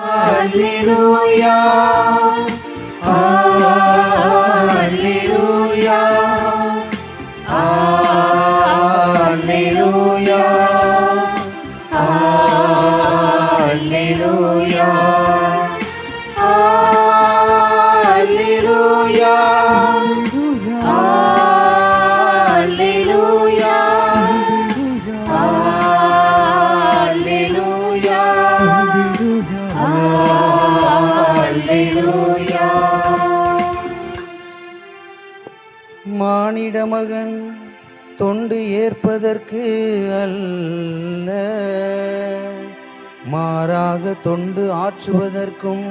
Hallelujah. Hallelujah. மகன் தொண்டு ஏற்பதற்கு அல்ல மாறாக தொண்டு ஆற்றுவதற்கும்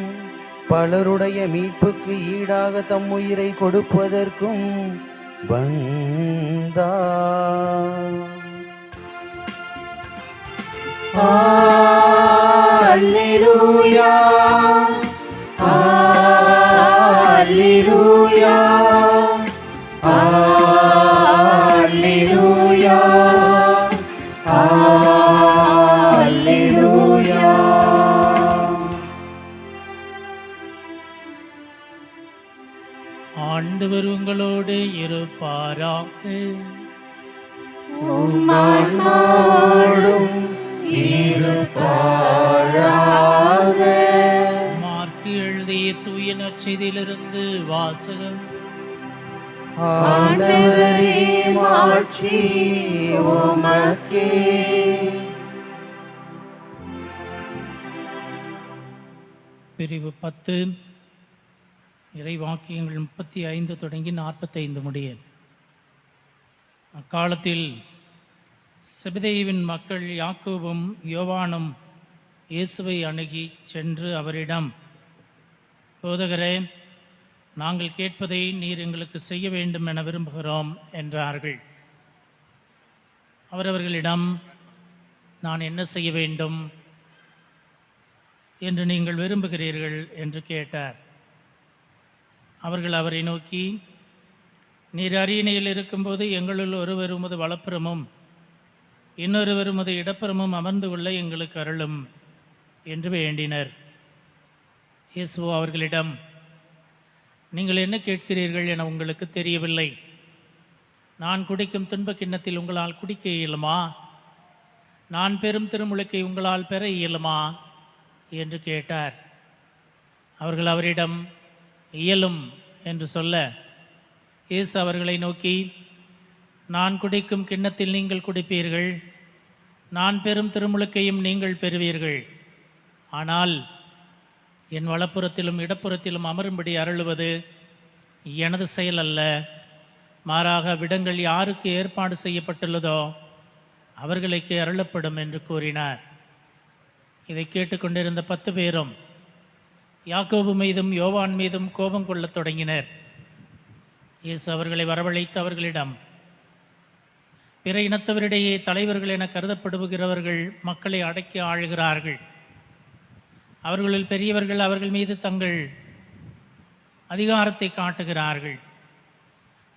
பலருடைய மீட்புக்கு ஈடாக தம் உயிரை கொடுப்பதற்கும் வந்தா Alleluia. Alleluia. இருப்பாராக. மார்க்கு எழுதிய தூய நற்செய்தியிலிருந்து வாசகம். ஆண்டவரே மாட்சி உமக்கே. பிரிவு பத்து. இறைவாக்கியங்கள் முப்பத்தி ஐந்து தொடங்கி நாற்பத்தைந்து முடிய. அக்காலத்தில் செபதேயுவின் மக்கள் யாக்கோபும் யோவானும் இயேசுவை அணுகி சென்று அவரிடம் போதகரே நாங்கள் கேட்பதை நீர் எங்களுக்கு செய்ய வேண்டும் என விரும்புகிறோம் என்றார்கள். அவரவர்களிடம் நான் என்ன செய்ய வேண்டும் என்று நீங்கள் விரும்புகிறீர்கள் என்று கேட்டார். அவர்கள் அவரை நோக்கி நீர் அரியணையில் இருக்கும்போது எங்களுள் ஒருவர் உமது வளப்புறமும் இன்னொருவர் உமது இடப்புறமும் அமர்ந்து கொள்ள எங்களுக்கு அருளும் என்று வேண்டினர். இயேசு அவர்களிடம் நீங்கள் என்ன கேட்கிறீர்கள் என உங்களுக்கு தெரியவில்லை. நான் குடிக்கும் துன்பக் கிண்ணத்தில் உங்களால் குடிக்க இயலுமா? நான் பெரும் திருமுழுக்கை உங்களால் பெற இயலுமா? என்று கேட்டார். அவர்கள் அவரிடம் இயலும் என்று சொல்ல இயேசு அவர்களை நோக்கி நான் குடிக்கும் கிண்ணத்தில் நீங்கள் குடிப்பீர்கள். நான் பெறும் திருமுழுக்கையும் நீங்கள் பெறுவீர்கள். ஆனால் என் வலப்புறத்திலும் இடப்புறத்திலும் அமரும்படி அருளுவது எனது செயல் அல்ல. மாறாக விடங்கள் யாருக்கு ஏற்பாடு செய்யப்பட்டுள்ளதோ அவர்களுக்கு அருளப்படும் என்று கூறினார். இதை கேட்டுக்கொண்டிருந்த பத்து பேரும் யாக்கோபு மீதும் யோவான் மீதும் கோபம் கொள்ளத் தொடங்கினர். இயேசு அவர்களை வரவழைத்து அவர்களிடம் பிற இனத்தவரிடையே தலைவர்கள் என கருதப்படுகிறவர்கள் மக்களை அடக்கி ஆளுகிறார்கள். அவர்களில் பெரியவர்கள் அவர்கள் மீது தங்கள் அதிகாரத்தை காட்டுகிறார்கள்.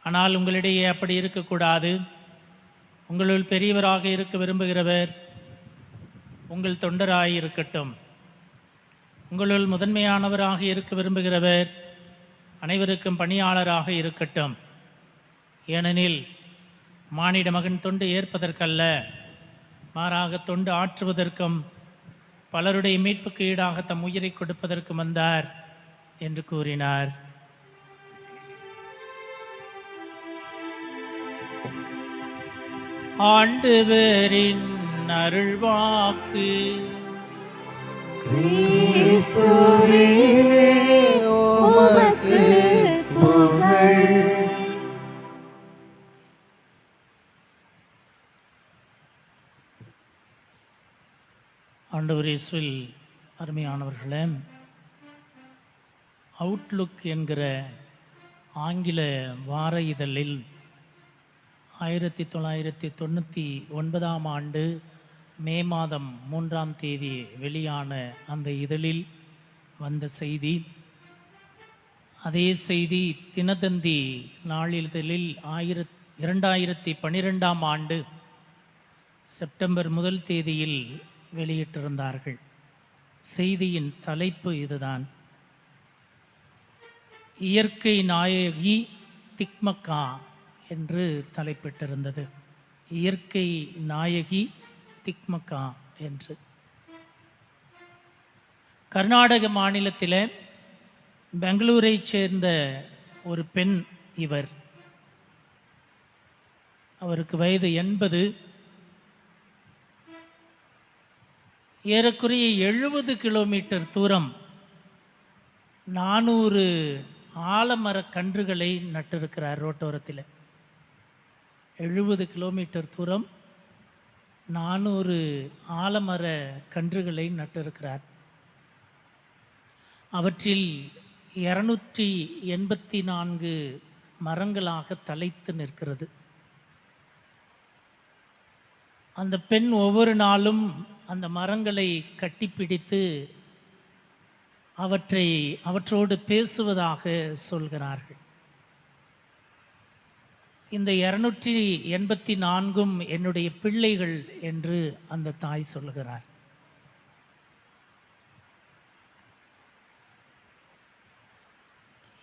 ஆனால் உங்களிடையே அப்படி இருக்கக்கூடாது. உங்களுள் பெரியவராக இருக்க விரும்புகிறவர் உங்கள் தொண்டராய் இருக்கட்டும் உங்களுள் முதன்மையானவராக இருக்க விரும்புகிறவர் அனைவருக்கும் பணியாளராக இருக்கட்டும். ஏனெனில் மானிட மகன் தொண்டு ஏற்பதற்கல்ல. மாறாக தொண்டு ஆற்றுவதற்கும் பலருடைய மீட்புக்கு ஈடாக தம் உயிரை கொடுப்பதற்கும் வந்தார் என்று கூறினார். ஆண்டவரின் அருள்வாக்கு. கிறிஸ்துவே ஓமக்கு ஆண்டவர் இயேசுவில் அருமையானவர்களே அவுட்லுக் என்கிற ஆங்கில வார இதழில் ஆயிரத்தி தொள்ளாயிரத்தி தொண்ணூற்றி ஒன்பதாம் ஆண்டு மே மாதம் மூன்றாம் தேதி வெளியான அந்த இதழில் வந்த செய்தி. அதே செய்தி தினத்தந்தி நாளிதழில் ஆயிரத் இரண்டாயிரத்தி பன்னிரெண்டாம் ஆண்டு செப்டம்பர் முதல் தேதியில் வெளியிட்டிருந்தார்கள். செய்தியின் தலைப்பு இதுதான். இயற்கை நாயகி திக்மக்கா என்று தலைப்பிட்டிருந்தது. இயற்கை நாயகி திக்மக்கா என்று. கர்நாடக மாநிலத்தில் பெங்களூரை சேர்ந்த ஒரு பெண் இவர். அவருக்கு வயது எண்பது ஏறக்குறைய எழுபது கிலோமீட்டர் தூரம் நானூறு ஆலமரக் கன்றுகளை நட்டிருக்கிறார் ரோட்டோரத்தில். எழுபது கிலோமீட்டர் தூரம் நானூறு ஆலமர கன்றுகளை நட்டிருக்கிறார். அவற்றில் இரநூற்றி எண்பத்தி நான்கு மரங்களாக தலைத்து நிற்கிறது. அந்த பெண் ஒவ்வொரு நாளும் அந்த மரங்களை கட்டிப்பிடித்து அவற்றை அவற்றோடு பேசுவதாக சொல்கிறார்கள். இந்த இருநூற்றி எண்பத்தி நான்கும் என்னுடைய பிள்ளைகள் என்று அந்த தாய் சொல்கிறார்.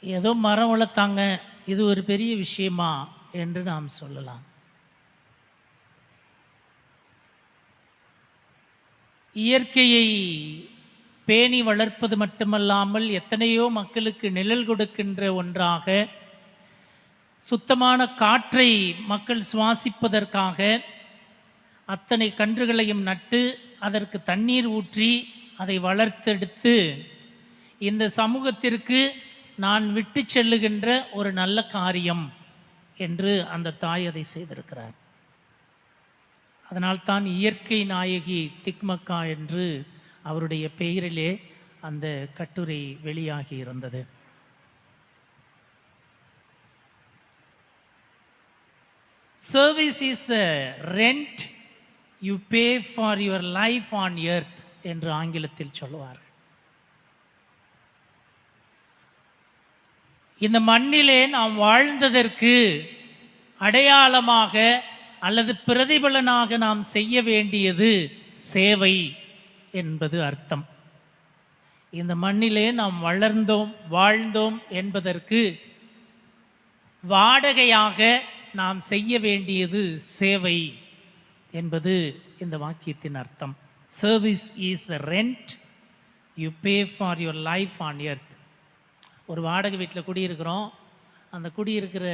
ஏதோ மரம் வளர்த்தாங்க இது ஒரு பெரிய விஷயமா என்று நாம் சொல்லலாம். இயற்கையை பேணி வளர்ப்பது மட்டுமல்லாமல் எத்தனையோ மக்களுக்கு நிழல் கொடுக்கின்ற ஒன்றாக சுத்தமான காற்றை மக்கள் சுவாசிப்பதற்காக அத்தனை கன்றுகளையும் நட்டு அதற்கு தண்ணீர் ஊற்றி அதை வளர்த்தெடுத்து இந்த சமூகத்திற்கு நான் விட்டு செல்லுகின்ற ஒரு நல்ல காரியம் என்று அந்த தாய் அதை செய்திருக்கிறார். அதனால்தான் இயற்கை நாயகி திக்மக்கா என்று அவருடைய பெயரிலே அந்த கட்டுரை வெளியாகி இருந்தது. Service is the rent you pay for your life on earth என்று ஆங்கிலத்தில் சொல்லுவார் இந்த மண்ணிலே நாம் வாழ்ந்ததற்கு அடையாளமாக அல்லது பிரதிபலனாக நாம் செய்ய வேண்டியது சேவை என்பது அர்த்தம். இந்த மண்ணிலே நாம் வளர்ந்தோம் வாழ்ந்தோம் என்பதற்கு வாடகையாக நாம் செய்ய வேண்டியது சேவை என்பது இந்த வாக்கியத்தின் அர்த்தம். Service is the rent you pay for your life on earth ஒரு வாடகை வீட்டில் குடியிருக்கிறோம். அந்த குடியிருக்கிற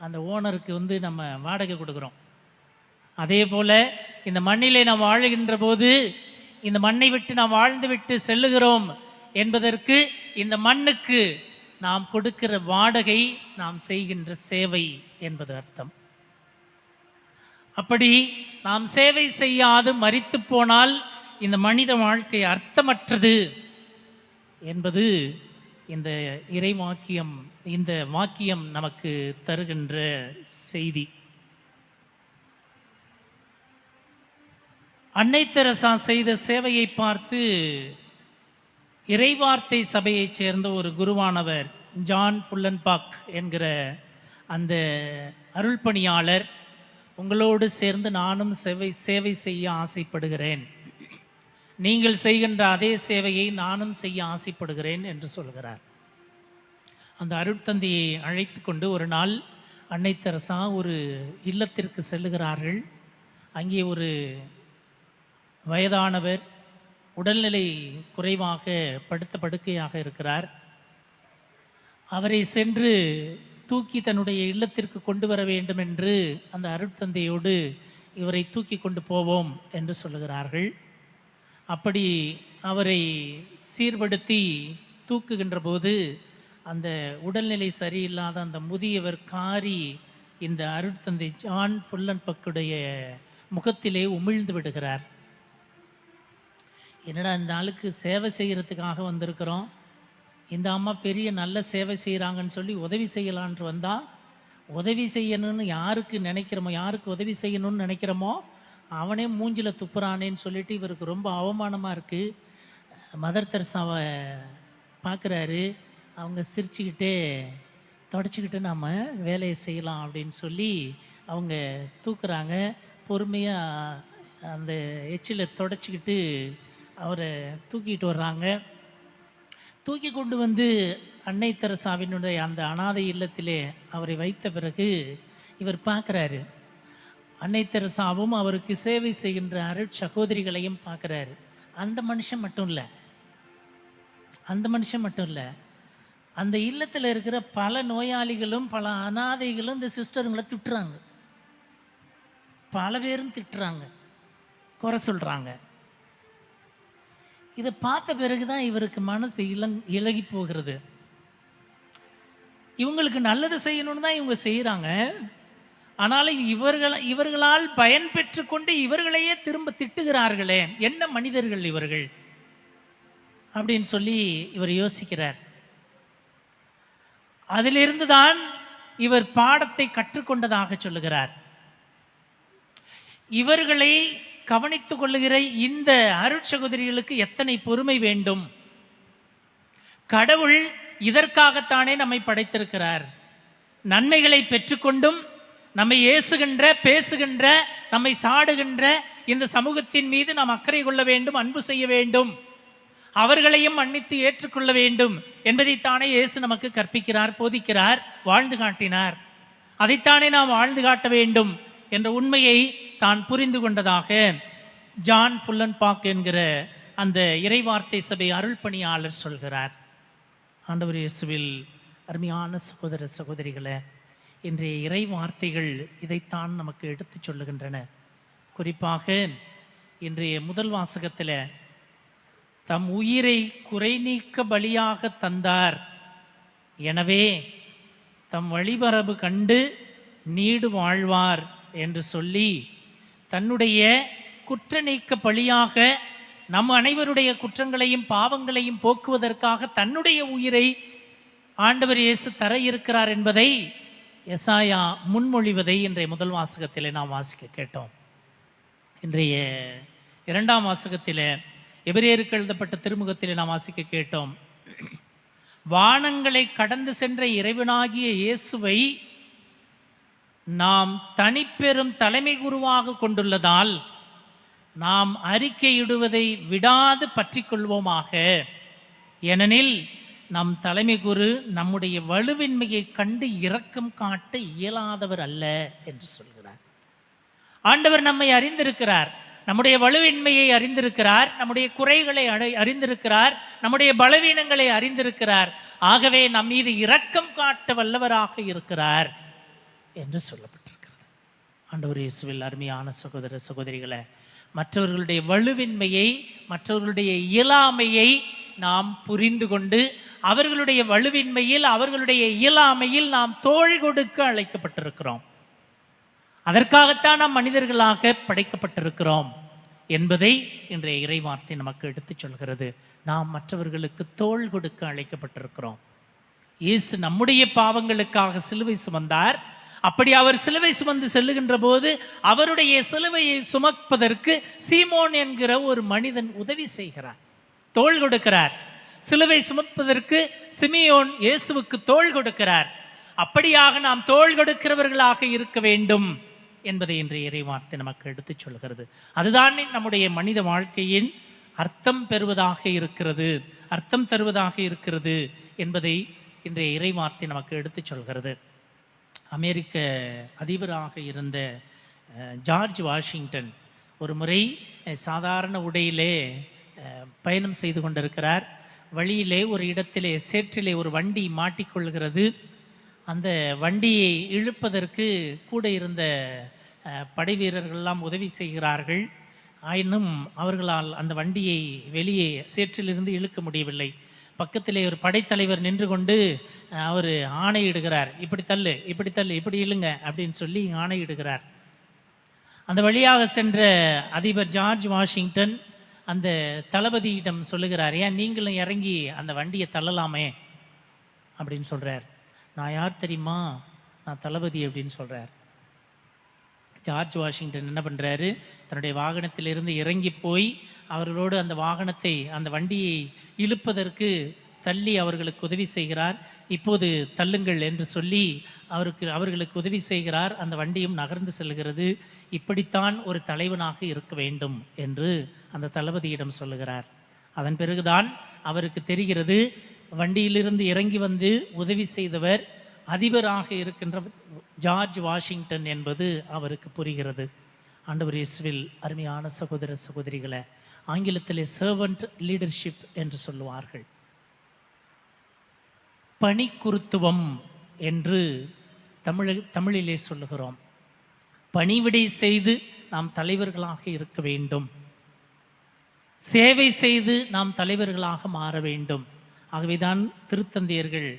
அந்த ஓனருக்கு வந்து நம்ம வாடகை கொடுக்குறோம். அதே போல் இந்த மண்ணிலே நாம் வாழுகின்ற போது இந்த மண்ணை விட்டு நாம் வாழ்ந்து விட்டு செல்லுகிறோம் என்பதற்கு இந்த மண்ணுக்கு நாம் கொடுக்கிற வாடகை நாம் செய்கின்ற சேவை என்பது அர்த்தம். அப்படி நாம் சேவை செய்யாது மறித்து போனால் இந்த மனித வாழ்க்கை அர்த்தமற்றது என்பது இந்த இறை வாக்கியம் இந்த வாக்கியம் நமக்கு தருகின்ற செய்தி. அன்னை தெரசா செய்த சேவையை பார்த்து இறைவார்த்தை சபையைச் சேர்ந்த ஒரு குருவானவர் ஜான் ஃபுல்லன்பாக் என்கிற அந்த அருள்பணியாளர் உங்களோடு சேர்ந்து நானும் சேவை சேவை செய்ய ஆசைப்படுகிறேன். நீங்கள் செய்கின்ற அதே சேவையை நானும் செய்ய ஆசைப்படுகிறேன் என்று சொல்கிறார். அந்த அருட்தந்தையை அழைத்து கொண்டு ஒரு நாள் அன்னை தெரசா ஒரு இல்லத்திற்கு செல்லுகிறார்கள். அங்கே ஒரு வயதானவர் உடல்நிலை குறைவாக படுத்த படுக்கையாக இருக்கிறார். அவரை சென்று தூக்கி தன்னுடைய இல்லத்திற்கு கொண்டு வர வேண்டும் என்று அந்த அருட்தந்தையோடு இவரை தூக்கி கொண்டு போவோம் என்று சொல்லுகிறார்கள். அப்படி அவரை சீர்படுத்தி தூக்குகின்ற போது அந்த உடல்நிலை சரியில்லாத அந்த முதியவர் காரி இந்த அருட்தந்தை ஜான் ஃபுல்லன் பக்குடைய முகத்திலே உமிழ்ந்து விடுகிறார். என்னடா இந்த ஆளுக்கு சேவை செய்கிறதுக்காக வந்திருக்கிறோம்? இந்த அம்மா பெரிய நல்ல சேவை செய்கிறாங்கன்னு சொல்லி உதவி செய்யலான்ட்டு வந்தால் உதவி செய்யணும்னு யாருக்கு நினைக்கிறோமோ யாருக்கு உதவி செய்யணும்னு நினைக்கிறோமோ அவனே மூஞ்சில் துப்புறானேன்னு சொல்லிட்டு இவருக்கு ரொம்ப அவமானமாக இருக்குது மதர் தெரசாவை பார்க்குறாரு அவங்க சிரிச்சுக்கிட்டே தொடச்சிக்கிட்டு நாம் வேலையை செய்யலாம் அப்படின்னு சொல்லி அவங்க தூக்குறாங்க. பொறுமையாக அந்த எச்சிலை தொடச்சிக்கிட்டு அவரை தூக்கிட்டு வர்றாங்க. தூக்கி கொண்டு வந்து அன்னை தெரசாவினுடைய அந்த அனாதை இல்லத்திலே அவரை வைத்த பிறகு இவர் பார்க்குறாரு. அன்னை தெரசாவும் அவருக்கு சேவை செய்கின்ற அருட் சகோதரிகளையும் பார்க்குறாரு. அந்த மனுஷன் மட்டும் இல்லை. அந்த மனுஷன் மட்டும் இல்லை. அந்த இல்லத்தில் இருக்கிற பல நோயாளிகளும் பல அனாதைகளும் இந்த சிஸ்டருங்களை திட்டுறாங்க. பல பேரும் திட்டுறாங்க. குறை சொல்கிறாங்க இதை பார்த்த பிறகு தான் இவருக்கு மனது இளங் இழகி போகிறது. இவங்களுக்கு நல்லது செய்யணும்னு தான் இவங்க செய்கிறாங்க ஆனாலும் இவர்கள் இவர்களால் பயன் பெற்று கொண்டு இவர்களையே திரும்ப திட்டுகிறார்களே என்ன மனிதர்கள் இவர்கள்? அப்படின்னு சொல்லி இவர் யோசிக்கிறார். அதிலிருந்து தான் இவர் பாடத்தை கற்றுக்கொண்டதாக சொல்லுகிறார். இவர்களை கவனித்துக் கொள்ளுகிற இந்த அருட்சகோதரிகளுக்கு எத்தனை பொறுமை வேண்டும்? கடவுள் இதற்காகத்தானே நம்மை படைத்திருக்கிறார். நன்மைகளை பெற்றுக்கொண்டும் நம்மை ஏசுகின்ற பேசுகின்ற நம்மை சாடுகின்ற இந்த சமூகத்தின் மீது நாம் அக்கறை கொள்ள வேண்டும் அன்பு செய்ய வேண்டும். அவர்களையும் மன்னித்து ஏற்றுக்கொள்ள வேண்டும். என்பதைத்தானே இயேசு நமக்கு கற்பிக்கிறார் போதிக்கிறார் வாழ்ந்து காட்டினார். அதைத்தானே நாம் வாழ்ந்து காட்ட வேண்டும் என்ற உண்மையை தான் புரிந்து கொண்டதாக ஜான் ஃபுல்லன் பாக் என்கிற அந்த இறைவார்த்தை சபை அருள் பணியாளர் சொல்கிறார். ஆண்டவர் இயேசுவில் அருமையான சகோதர சகோதரிகளை இன்றைய இறை வார்த்தைகள் இதைத்தான் நமக்கு எடுத்துச் சொல்லுகின்றன. குறிப்பாக இன்றைய முதல் வாசகத்தில் தம் உயிரை குறை நீக்க பலியாக தந்தார். எனவே தம் வழிபரபு கண்டு நீடு வாழ்வார் என்று சொல்லி தன்னுடைய குற்ற நீக்க பழியாக நம் அனைவருடைய குற்றங்களையும் பாவங்களையும் போக்குவதற்காக தன்னுடைய உயிரை ஆண்டவர் இயேசு தர இருக்கிறார் என்பதை எசாயா முன்மொழிவதை இன்றைய முதல் வாசகத்தில் நாம் வாசிக்க கேட்டோம். இன்றைய இரண்டாம் வாசகத்தில் எபிரேருக்கு எழுதப்பட்ட திருமுகத்தில் நாம் வாசிக்க கேட்டோம். வானங்களை கடந்து சென்ற இறைவனாகிய இயேசுவை நாம் தனிப்பெரும் தலைமை குருவாக கொண்டுள்ளதால் நாம் அறிக்கையிடுவதை விடாது பற்றி கொள்வோமாக ஏனெனில் நம் தலைமை குரு நம்முடைய வலுவின்மையை கண்டு இரக்கம் காட்ட இயலாதவர் அல்ல என்று சொல்கிறார். ஆண்டவர் நம்மை அறிந்திருக்கிறார். நம்முடைய வலுவின்மையை அறிந்திருக்கிறார். நம்முடைய குறைகளை அறிந்திருக்கிறார். நம்முடைய பலவீனங்களை அறிந்திருக்கிறார். ஆகவே நம் மீது இரக்கம் காட்ட வல்லவராக இருக்கிறார். என்று சொல்லப்பட்டிருக்கிறது. ஆண்டவர் இயேசுவில் அருமையான சகோதர சகோதரிகளை மற்றவர்களுடைய வலுவின்மையை மற்றவர்களுடைய இயலாமையை நாம் புரிந்து கொண்டு அவர்களுடைய வலுவின்மையில் அவர்களுடைய இயலாமையில் நாம் தோள் கொடுக்க அழைக்கப்பட்டிருக்கிறோம். அதற்காகத்தான் நாம் மனிதர்களாக படைக்கப்பட்டிருக்கிறோம் என்பதை இன்றைய இறைவார்த்தை நமக்கு எடுத்துச் சொல்கிறது. நாம் மற்றவர்களுக்கு தோள் கொடுக்க அழைக்கப்பட்டிருக்கிறோம். இயேசு நம்முடைய பாவங்களுக்காக சிலுவை சுமந்தார் அப்படி அவர் சிலுவை சுமந்து செல்லுகின்ற போது அவருடைய சிலுவையை சுமப்பதற்கு சீமோன் என்கிற ஒரு மனிதன் உதவி செய்கிறார். தோள் கொடுக்கிறார். சிலுவை சுமப்பதற்கு சிமியோன் இயேசுவுக்கு தோள் கொடுக்கிறார். அப்படியாக நாம் தோள் கொடுக்கிறவர்களாக இருக்க வேண்டும் என்பதை இன்றைய இறைவார்த்தை நமக்கு எடுத்துச் சொல்கிறது. அதுதான் நம்முடைய மனித வாழ்க்கையின் அர்த்தம் பெறுவதாக இருக்கிறது. அர்த்தம் தருவதாக இருக்கிறது என்பதை இன்றைய இறைவார்த்தை நமக்கு எடுத்துச் சொல்கிறது. அமெரிக்க அதிபராக இருந்த ஜார்ஜ் வாஷிங்டன் ஒரு முறை சாதாரண உடையிலே பயணம் செய்து கொண்டிருக்கிறார். வழியிலே ஒரு இடத்திலே சேற்றிலே ஒரு வண்டி மாட்டிக்கொள்கிறது. அந்த வண்டியை இழுப்பதற்கு கூட இருந்த படை வீரர்கள்லாம் உதவி செய்கிறார்கள். ஆயினும் அவர்களால் அந்த வண்டியை வெளியே சேற்றிலிருந்து இழுக்க முடியவில்லை. பக்கத்திலே ஒரு படைத்தலைவர் நின்று கொண்டு அவர் ஆணையிடுகிறார். இப்படி தள்ளு இப்படி தள்ளு இப்படி இல்லைங்க அப்படின்னு சொல்லி ஆணையிடுகிறார். அந்த வழியாக சென்ற அதிபர் ஜார்ஜ் வாஷிங்டன் அந்த தளபதியிடம் சொல்லுகிறார் ஏன் நீங்களும் இறங்கி அந்த வண்டியை தள்ளலாமே? அப்படின்னு சொல்கிறார் நான் யார் தெரியுமா? நான் தளபதி அப்படின்னு சொல்கிறார் ஜார்ஜ் வாஷிங்டன் என்ன பண்ணுறாரு தன்னுடைய வாகனத்திலிருந்து இறங்கி போய் அவர்களோடு அந்த வாகனத்தை அந்த வண்டியை இழுப்பதற்கு தள்ளி அவர்களுக்கு உதவி செய்கிறார். இப்போது தள்ளுங்கள் என்று சொல்லி அவருக்கு அவர்களுக்கு உதவி செய்கிறார். அந்த வண்டியும் நகர்ந்து செல்கிறது. இப்படித்தான் ஒரு தலைவனாக இருக்க வேண்டும் என்று அந்த தளபதியிடம் சொல்லுகிறார். அதன் பிறகுதான் அவருக்கு தெரிகிறது வண்டியிலிருந்து இறங்கி வந்து உதவி செய்தவர் அதிபராக இருக்கின்ற ஜார்ஜ் வாஷிங்டன் என்பது அவருக்கு புரிகிறது. ஆண்டவர் இயேசுவில் அருமையான சகோதர சகோதரிகளை ஆங்கிலத்திலே சர்வன்ட் லீடர்ஷிப் என்று சொல்லுவார்கள். பணிக்குருத்துவம் என்று தமிழ தமிழிலே சொல்லுகிறோம். பணிவிடை செய்து நாம் தலைவர்களாக இருக்க வேண்டும். சேவை செய்து நாம் தலைவர்களாக மாற வேண்டும். ஆகவேதான் திருத்தந்தையர்கள்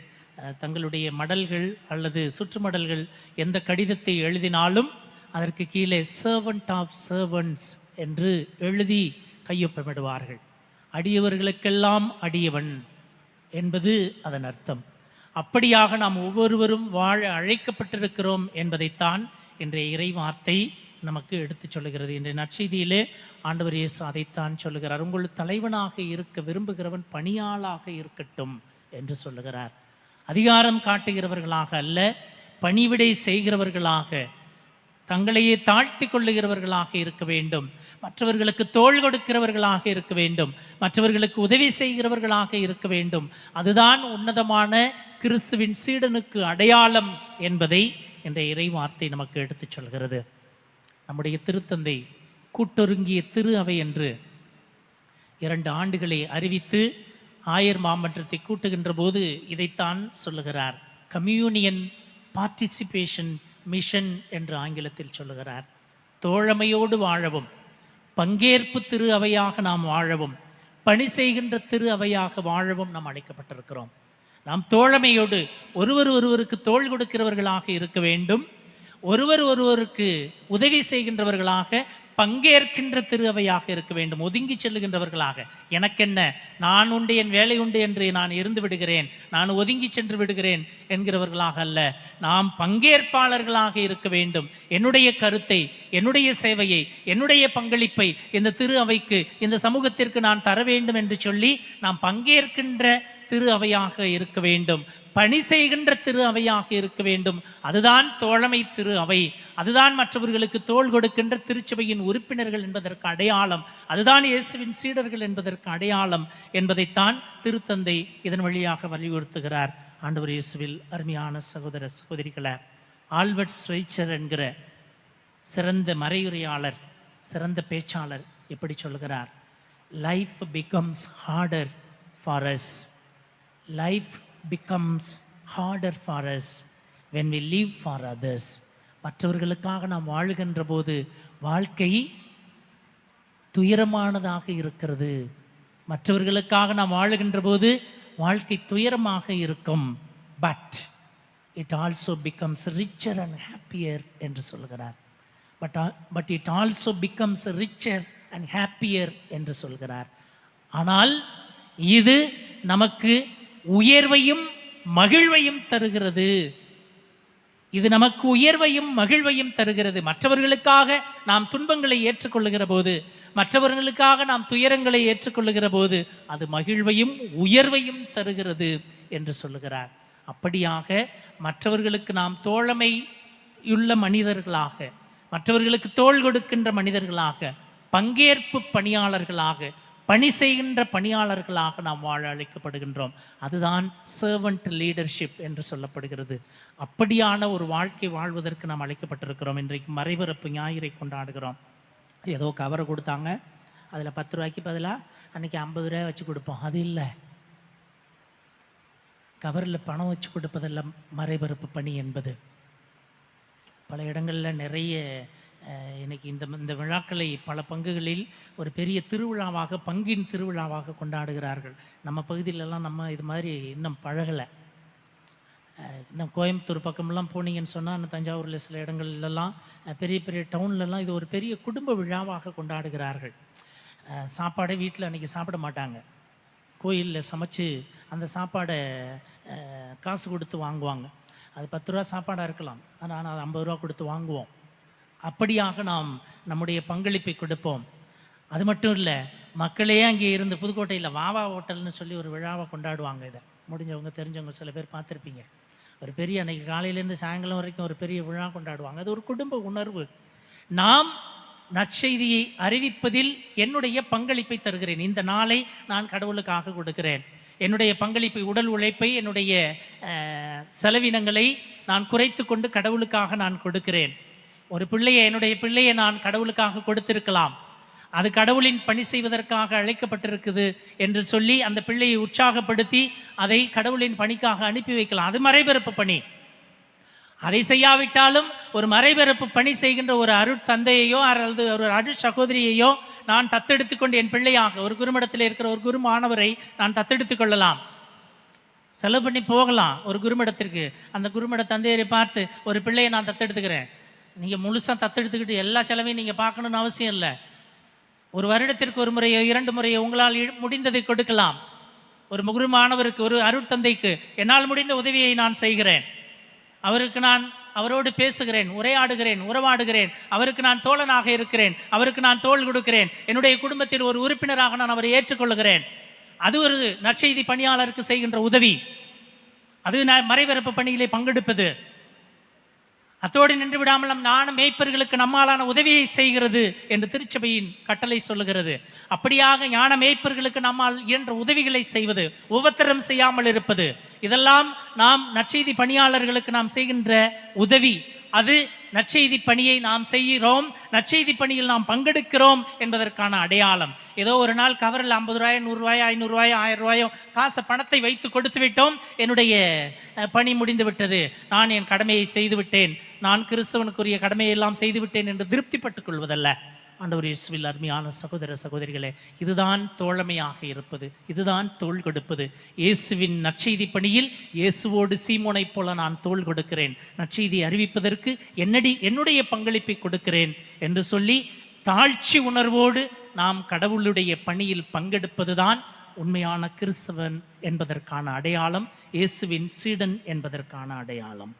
தங்களுடைய மடல்கள் அல்லது சுற்றுமடல்கள் எந்த கடிதத்தை எழுதினாலும் அதற்கு கீழே சர்வன்ட் ஆஃப் சர்வன்ட்ஸ் என்று எழுதி கையொப்பமிடுவார்கள். அடியவர்களுக்கெல்லாம் அடியவன் என்பது அதன் அர்த்தம். அப்படியாக நாம் ஒவ்வொருவரும் வாழ அழைக்கப்பட்டிருக்கிறோம் என்பதைத்தான் இன்றைய இறை வார்த்தை நமக்கு எடுத்துச் சொல்லுகிறது. இன்றைய நற்செய்தியிலே ஆண்டவர் இயேசு அதைத்தான் சொல்லுகிறார். உங்கள் தலைவனாக இருக்க விரும்புகிறவன் பணியாளாக இருக்கட்டும் என்று சொல்லுகிறார். அதிகாரம் காட்டுகிறவர்களாக அல்ல பணிவிடை செய்கிறவர்களாக தங்களையே தாழ்த்தி கொள்ளுகிறவர்களாக இருக்க வேண்டும். மற்றவர்களுக்கு தோள் கொடுக்கிறவர்களாக இருக்க வேண்டும். மற்றவர்களுக்கு உதவி செய்கிறவர்களாக இருக்க வேண்டும். அதுதான் உன்னதமான கிறிஸ்துவின் சீடனுக்கு அடையாளம் என்பதை இந்த இறை வார்த்தை நமக்கு எடுத்துச் சொல்கிறது. நம்முடைய திருத்தந்தை கூட்டொருங்கிய திரு அவை என்று இரண்டு ஆண்டுகளை அறிவித்து ஆயர் மாமன்றத்தை கூட்டுகின்ற போது இதைத்தான் சொல்லுகிறார். கம்யூனியன் பார்ட்டிசிபேஷன் மிஷன் என்று ஆங்கிலத்தில் சொல்லுகிறார். தோழமையோடு வாழவும் பங்கேற்பு திரு அவையாக நாம் வாழவும் பணி செய்கின்ற திரு அவையாக வாழவும் நாம் அழைக்கப்பட்டிருக்கிறோம். நாம் தோழமையோடு ஒருவர் ஒருவருக்கு தோள் கொடுக்கிறவர்களாக இருக்க வேண்டும். ஒருவர் ஒருவருக்கு உதவி செய்கின்றவர்களாக பங்கேற்கின்ற திரு அவையாக இருக்க வேண்டும் ஒதுங்கி செல்லுகின்றவர்களாக. எனக்கென்ன? நான் உண்டு என் வேலை உண்டு என்று நான் இருந்து விடுகிறேன் நான் ஒதுங்கி சென்று விடுகிறேன் என்கிறவர்களாக அல்ல. நாம் பங்கேற்பாளர்களாக இருக்க வேண்டும். என்னுடைய கருத்தை என்னுடைய சேவையை என்னுடைய பங்களிப்பை இந்த திரு அவைக்கு இந்த சமூகத்திற்கு நான் தர வேண்டும் என்று சொல்லி நாம் பங்கேற்கின்ற திரு அவையாக இருக்க வேண்டும். பணி செய்கின்ற திரு அவையாக இருக்க வேண்டும். அதுதான் தோழமை திரு அவை அதுதான் மற்றவர்களுக்கு தோள் கொடுக்கின்ற திருச்சபையின் உறுப்பினர்கள் என்பதற்கு அடையாளம். அதுதான் இயேசுவின் சீடர்கள் என்பதற்கு அடையாளம் என்பதைத்தான் திருத்தந்தை இதன் வழியாக வலியுறுத்துகிறார். ஆண்டவர் இயேசுவில் அருமையான சகோதர சகோதரிகளை ஆல்பர்ட் ஸ்வைச்சர் என்கிற சிறந்த மறையுரையாளர் சிறந்த பேச்சாளர் எப்படி சொல்கிறார் life becomes harder for us life becomes harder for us when we live for others. மற்றவர்களுக்காக நாம் வாழுகின்ற போது வாழ்க்கை துயரமானதாக இருக்கிறது. மற்றவர்களுக்காக நாம் வாழுகின்ற போது வாழ்க்கை துயரமாக இருக்கும். But it also becomes richer and happier என்று சொல்கிறார். But but it also becomes richer and happier என்று சொல்கிறார். ஆனால் இது நமக்கு உயர்வையும் மகிழ்வையும் தருகிறது. இது நமக்கு உயர்வையும் மகிழ்வையும் தருகிறது. மற்றவர்களுக்காக நாம் துன்பங்களை ஏற்றுக்கொள்ளுகிற போது மற்றவர்களுக்காக நாம் துயரங்களை ஏற்றுக்கொள்ளுகிற போது அது மகிழ்வையும் உயர்வையும் தருகிறது என்று சொல்லுகிறார். அப்படியாக மற்றவர்களுக்கு நாம் தோழமையுள்ள மனிதர்களாக மற்றவர்களுக்கு தோள் கொடுக்கின்ற மனிதர்களாக பங்கேற்பு பணியாளர்களாக பணி செய்கின்ற பணியாளர்களாக நாம் வாழ அழைக்கப்படுகின்றோம். அதுதான் சர்வன்ட் லீடர்ஷிப் என்று சொல்லப்படுகிறது. அப்படியான ஒரு வாழ்க்கை வாழ்வதற்கு நாம் அழைக்கப்பட்டிருக்கிறோம். இன்றைக்கு மறைவிறப்பு ஞாயிறை கொண்டாடுகிறோம். ஏதோ கவரை கொடுத்தாங்க. அதில் பத்து ரூபாய்க்கு பதிலாக அன்னைக்கு ஐம்பது ரூபாய் வச்சு கொடுப்போம். அது இல்லை. கவரில் பணம் வச்சு கொடுப்பதெல்லாம் மறைபரப்பு பணி என்பது. பல இடங்களில் நிறைய இன்னைக்கு இந்த இந்த விழாக்களை பல பங்குகளில் ஒரு பெரிய திருவிழாவாக பங்கின் திருவிழாவாக கொண்டாடுகிறார்கள். நம்ம பகுதியிலலாம் நம்ம இது மாதிரி இன்னும் பழகலை. இன்னும் கோயம்புத்தூர் பக்கமெல்லாம் போனீங்கன்னு சொன்னால் இன்னும் தஞ்சாவூரில் சில இடங்கள்லாம் பெரிய பெரிய டவுன்லலாம் இது ஒரு பெரிய குடும்ப விழாவாக கொண்டாடுகிறார்கள். சாப்பாடை வீட்டில் அன்றைக்கி சாப்பிட மாட்டாங்க. கோயிலில் சமைச்சு அந்த சாப்பாடை காசு கொடுத்து வாங்குவாங்க. அது பத்து ரூபா சாப்பாடாக இருக்கலாம். ஆனால் அது ஐம்பது ரூபா கொடுத்து வாங்குவோம். அப்படியாக நாம் நம்முடைய பங்களிப்பை கொடுப்போம். அது மட்டும் இல்லை மக்களே அங்கே இருந்து புதுக்கோட்டையில் வாவா ஹோட்டல்னு சொல்லி ஒரு விழாவை கொண்டாடுவாங்க இதை. முடிஞ்சவங்க தெரிஞ்சவங்க சில பேர் பார்த்துருப்பீங்க. ஒரு பெரிய அன்னைக்கு காலையிலேருந்து சாயங்காலம் வரைக்கும் ஒரு பெரிய விழா கொண்டாடுவாங்க. அது ஒரு குடும்ப உணர்வு. நாம் நற்செய்தியை அறிவிப்பதில் என்னுடைய பங்களிப்பை தருகிறேன். இந்த நாளை நான் கடவுளுக்காக கொடுக்கிறேன். என்னுடைய பங்களிப்பை உடல் உழைப்பை என்னுடைய செலவினங்களை நான் குறைத்து கொண்டு கடவுளுக்காக நான் கொடுக்கிறேன். ஒரு பிள்ளையை என்னுடைய பிள்ளையை நான் கடவுளுக்காக கொடுத்திருக்கலாம். அது கடவுளின் பணி செய்வதற்காக அழைக்கப்பட்டிருக்குது என்று சொல்லி அந்த பிள்ளையை உற்சாகப்படுத்தி அதை கடவுளின் பணிக்காக அனுப்பி வைக்கலாம். அது மறைபிறப்பு பணி. அதை செய்யாவிட்டாலும் ஒரு மறைபிறப்பு பணி செய்கின்ற ஒரு அருட் தந்தையையோ அல்லது ஒரு அருட் சகோதரியையோ நான் தத்தெடுத்து கொண்டு என் பிள்ளையாக ஒரு குருமடத்தில் இருக்கிற ஒரு குரு மாணவரை நான் தத்தெடுத்து கொள்ளலாம். செலவு பண்ணி போகலாம் ஒரு குருமடத்திற்கு. அந்த குருமட தந்தையரை பார்த்து ஒரு பிள்ளையை நான் தத்தெடுத்துக்கிறேன். நீங்கள் முழுசாக தத்தெடுத்துக்கிட்டு எல்லா செலவையும் நீங்கள் பார்க்கணுன்னு அவசியம் இல்லை. ஒரு வருடத்திற்கு ஒரு முறையோ இரண்டு முறையோ உங்களால் முடிந்ததை கொடுக்கலாம். ஒரு முகுருமானவருக்கு ஒரு அருட்தந்தைக்கு என்னால் முடிந்த உதவியை நான் செய்கிறேன். அவருக்கு நான் அவரோடு பேசுகிறேன் உரையாடுகிறேன் உறவாடுகிறேன். அவருக்கு நான் தோழனாக இருக்கிறேன். அவருக்கு நான் தோள் கொடுக்கிறேன். என்னுடைய குடும்பத்தில் ஒரு உறுப்பினராக நான் அவரை ஏற்றுக்கொள்கிறேன் அது ஒரு நற்செய்தி பணியாளருக்கு செய்கின்ற உதவி. அது நான் மறைபரப்பு பணியிலே பங்கெடுப்பது. அத்தோடு நின்று விடாமல் நம் ஞான மேய்ப்பர்களுக்கு நம்மாலான உதவியை செய்கிறது என்று திருச்சபையின் கட்டளை சொல்லுகிறது. அப்படியாக ஞான மேய்ப்பர்களுக்கு நம்மால் இயன்ற உதவிகளை செய்வது உபத்திரம் செய்யாமல் இருப்பது. இதெல்லாம் நாம் நற்செய்தி பணியாளர்களுக்கு நாம் செய்கின்ற உதவி. அது நற்செய்தி பணியை நாம் செய்கிறோம் நற்செய்தி பணியில் நாம் பங்கெடுக்கிறோம் என்பதற்கான அடையாளம். ஏதோ ஒரு நாள் கவரில் ஐம்பது ரூபாய் நூறுரூவாயோ ஐநூறுரூவாயோ ஆயிரம் ரூபாயோ காசை பணத்தை வைத்து கொடுத்து விட்டோம் என்னுடைய பணி முடிந்து விட்டது. நான் என் கடமையை செய்துவிட்டேன் நான் கிறிஸ்தவனுக்குரிய கடமையை எல்லாம் என்று திருப்திப்பட்டுக் கொள்வதல்ல. ஆண்டவர் இயேசுவில் அருமையான சகோதர சகோதரிகளே இதுதான் தோழமையாக இருப்பது இதுதான் தோள் கொடுப்பது. இயேசுவின் நற்செய்தி பணியில் இயேசுவோடு சீமோனைப் போல நான் தோள் கொடுக்கிறேன். நற்செய்தி அறிவிப்பதற்கு என்னடி என்னுடைய பங்களிப்பை கொடுக்கிறேன் என்று சொல்லி தாழ்ச்சி உணர்வோடு நாம் கடவுளுடைய பணியில் பங்கெடுப்பதுதான் உண்மையான கிறிஸ்தவன் என்பதற்கான அடையாளம் இயேசுவின் சீடன் என்பதற்கான அடையாளம்.